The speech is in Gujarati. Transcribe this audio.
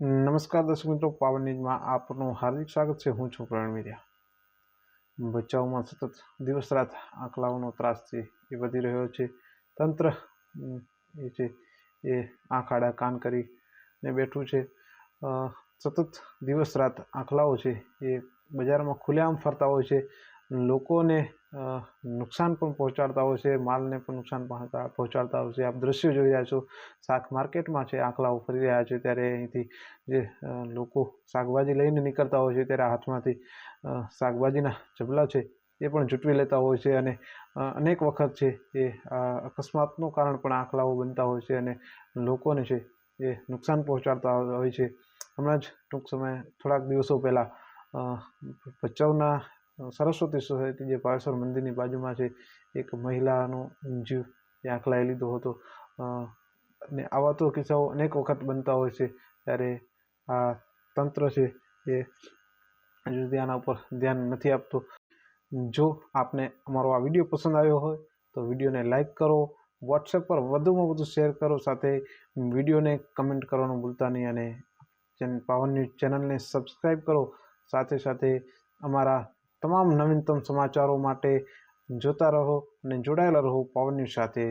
નમસ્કાર દર્શક મિત્રો પાવર ન્યૂઝમાં આપનું હાર્દિક સ્વાગત છે. હું છું પ્રવીણ મિર્યા બચાવમાં સતત દિવસ રાત આંકલાઓનો ત્રાસ છે એ વધી રહ્યો છે. તંત્ર એ છે, એ આંખ આડા કાન કરીને બેઠું છે. સતત દિવસ રાત આંકલાઓ છે એ બજારમાં ખુલ્લેઆમ ફરતા હોય છે. લોકોને નુકસાન પણ પહોંચાડતા હોય છે, માલને પણ નુકસાન પહોંચાડતા હોય છે. આપ દ્રશ્યો જોઈ રહ્યા છો, શાક માર્કેટમાં છે આંકલાઓ ફરી રહ્યા છે, ત્યારે અહીંથી જે લોકો શાકભાજી લઈને નીકળતા હોય છે, ત્યારે હાથમાંથી શાકભાજીના જબલા છે, એ પણ જૂટવી લેતા હોય છે અને અનેક વખત છે એ અકસ્માતનું કારણ પણ આંકલાઓ બનતા હોય છે અને લોકોને છે એ નુકસાન પહોંચાડતા હોય છે. હમણાં જ ટૂંક સમય, થોડાક દિવસો પહેલાં ભચાઉના સરસ્વતી સોસાયટી જે પાળસર મંદિરની બાજુમાં છે, એક મહિલાનો જીવ આંકલાએ લીધો હતો. અને આવા તો કિસ્સાઓ અનેક વખત બનતા હોય છે, ત્યારે આ તંત્ર છે એ હજુ આના ઉપર ધ્યાન નથી આપતું. જો આપને અમારો આ વીડિયો પસંદ આવ્યો હોય, તો વિડીયોને લાઇક કરો, વોટ્સએપ પર વધુમાં વધુ શેર કરો, સાથે વિડીયોને કમેન્ટ કરવાનું ભૂલતા નહીં અને પાવન ન્યૂઝ ચેનલને સબસ્ક્રાઈબ કરો. સાથે સાથે અમારા તમામ નવીનતમ સમાચારો માટે જોતા રહો અને જોડાયેલા રહો પાવન સાથે.